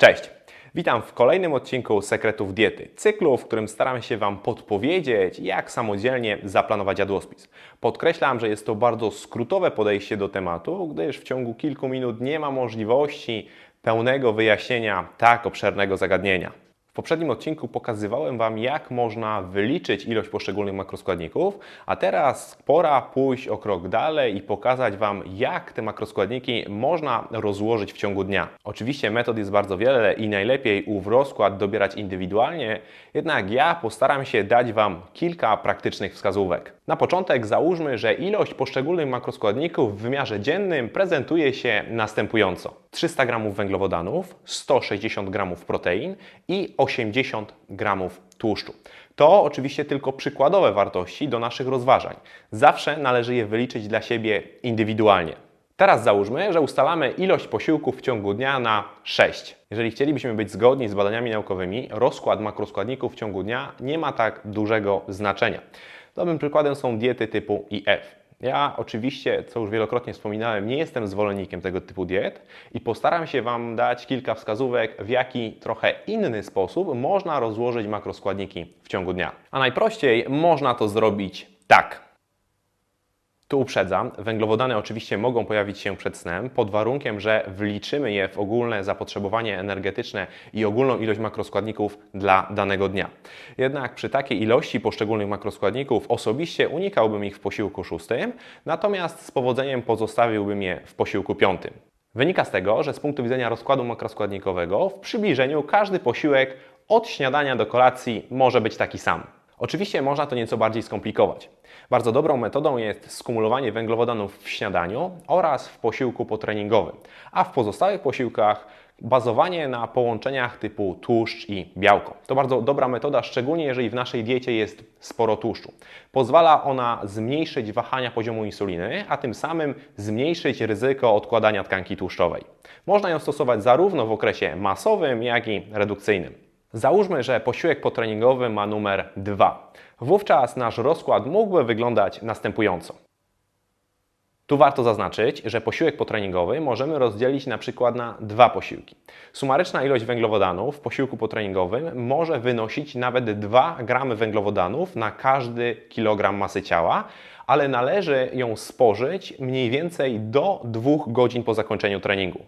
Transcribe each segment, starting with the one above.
Cześć! Witam w kolejnym odcinku Sekretów Diety, cyklu, w którym staram się Wam podpowiedzieć, jak samodzielnie zaplanować jadłospis. Podkreślam, że jest to bardzo skrótowe podejście do tematu, gdyż w ciągu kilku minut nie ma możliwości pełnego wyjaśnienia tak obszernego zagadnienia. Poprzednim odcinku pokazywałem Wam, jak można wyliczyć ilość poszczególnych makroskładników, a teraz pora pójść o krok dalej i pokazać Wam, jak te makroskładniki można rozłożyć w ciągu dnia. Oczywiście metod jest bardzo wiele i najlepiej ów rozkład dobierać indywidualnie, jednak ja postaram się dać Wam kilka praktycznych wskazówek. Na początek załóżmy, że ilość poszczególnych makroskładników w wymiarze dziennym prezentuje się następująco: 300 g węglowodanów, 160 g protein i 80 g tłuszczu. To oczywiście tylko przykładowe wartości do naszych rozważań. Zawsze należy je wyliczyć dla siebie indywidualnie. Teraz załóżmy, że ustalamy ilość posiłków w ciągu dnia na 6. Jeżeli chcielibyśmy być zgodni z badaniami naukowymi, rozkład makroskładników w ciągu dnia nie ma tak dużego znaczenia. Dobrym przykładem są diety typu IF. Ja oczywiście, co już wielokrotnie wspominałem, nie jestem zwolennikiem tego typu diet i postaram się Wam dać kilka wskazówek, w jaki trochę inny sposób można rozłożyć makroskładniki w ciągu dnia. A najprościej można to zrobić tak. Tu uprzedzam, węglowodany oczywiście mogą pojawić się przed snem, pod warunkiem, że wliczymy je w ogólne zapotrzebowanie energetyczne i ogólną ilość makroskładników dla danego dnia. Jednak przy takiej ilości poszczególnych makroskładników osobiście unikałbym ich w posiłku szóstym, natomiast z powodzeniem pozostawiłbym je w posiłku piątym. Wynika z tego, że z punktu widzenia rozkładu makroskładnikowego w przybliżeniu każdy posiłek od śniadania do kolacji może być taki sam. Oczywiście można to nieco bardziej skomplikować. Bardzo dobrą metodą jest skumulowanie węglowodanów w śniadaniu oraz w posiłku potreningowym, a w pozostałych posiłkach bazowanie na połączeniach typu tłuszcz i białko. To bardzo dobra metoda, szczególnie jeżeli w naszej diecie jest sporo tłuszczu. Pozwala ona zmniejszyć wahania poziomu insuliny, a tym samym zmniejszyć ryzyko odkładania tkanki tłuszczowej. Można ją stosować zarówno w okresie masowym, jak i redukcyjnym. Załóżmy, że posiłek potreningowy ma numer 2. Wówczas nasz rozkład mógłby wyglądać następująco. Tu warto zaznaczyć, że posiłek potreningowy możemy rozdzielić na przykład na dwa posiłki. Sumaryczna ilość węglowodanów w posiłku potreningowym może wynosić nawet 2 gramy węglowodanów na każdy kilogram masy ciała, ale należy ją spożyć mniej więcej do 2 godzin po zakończeniu treningu.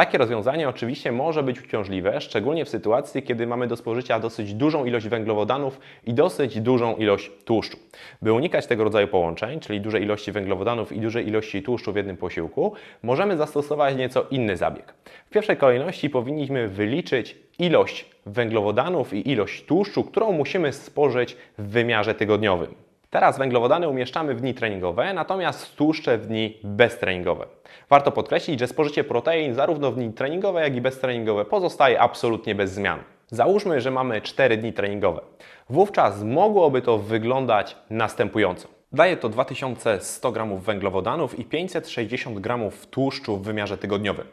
Takie rozwiązanie oczywiście może być uciążliwe, szczególnie w sytuacji, kiedy mamy do spożycia dosyć dużą ilość węglowodanów i dosyć dużą ilość tłuszczu. By unikać tego rodzaju połączeń, czyli dużej ilości węglowodanów i dużej ilości tłuszczu w jednym posiłku, możemy zastosować nieco inny zabieg. W pierwszej kolejności powinniśmy wyliczyć ilość węglowodanów i ilość tłuszczu, którą musimy spożyć w wymiarze tygodniowym. Teraz węglowodany umieszczamy w dni treningowe, natomiast tłuszcze w dni beztreningowe. Warto podkreślić, że spożycie protein zarówno w dni treningowe, jak i beztreningowe pozostaje absolutnie bez zmian. Załóżmy, że mamy 4 dni treningowe. Wówczas mogłoby to wyglądać następująco. Daje to 2100 g węglowodanów i 560 g tłuszczu w wymiarze tygodniowym.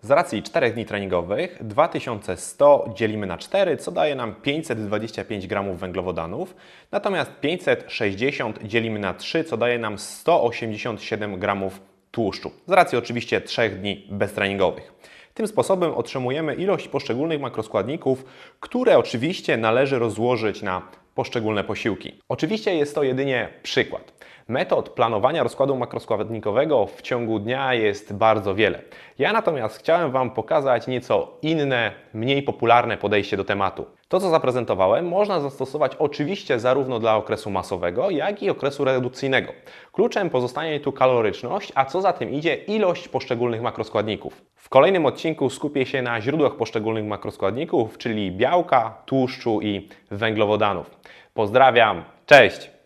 Z racji 4 dni treningowych 2100 dzielimy na 4, co daje nam 525 g węglowodanów, natomiast 560 dzielimy na 3, co daje nam 187 g tłuszczu. Z racji oczywiście 3 dni beztreningowych. Tym sposobem otrzymujemy ilość poszczególnych makroskładników, które oczywiście należy rozłożyć na poszczególne posiłki. Oczywiście jest to jedynie przykład. Metod planowania rozkładu makroskładnikowego w ciągu dnia jest bardzo wiele. Ja natomiast chciałem Wam pokazać nieco inne, mniej popularne podejście do tematu. To, co zaprezentowałem, można zastosować oczywiście zarówno dla okresu masowego, jak i okresu redukcyjnego. Kluczem pozostanie tu kaloryczność, a co za tym idzie ilość poszczególnych makroskładników. W kolejnym odcinku skupię się na źródłach poszczególnych makroskładników, czyli białka, tłuszczu i węglowodanów. Pozdrawiam, cześć!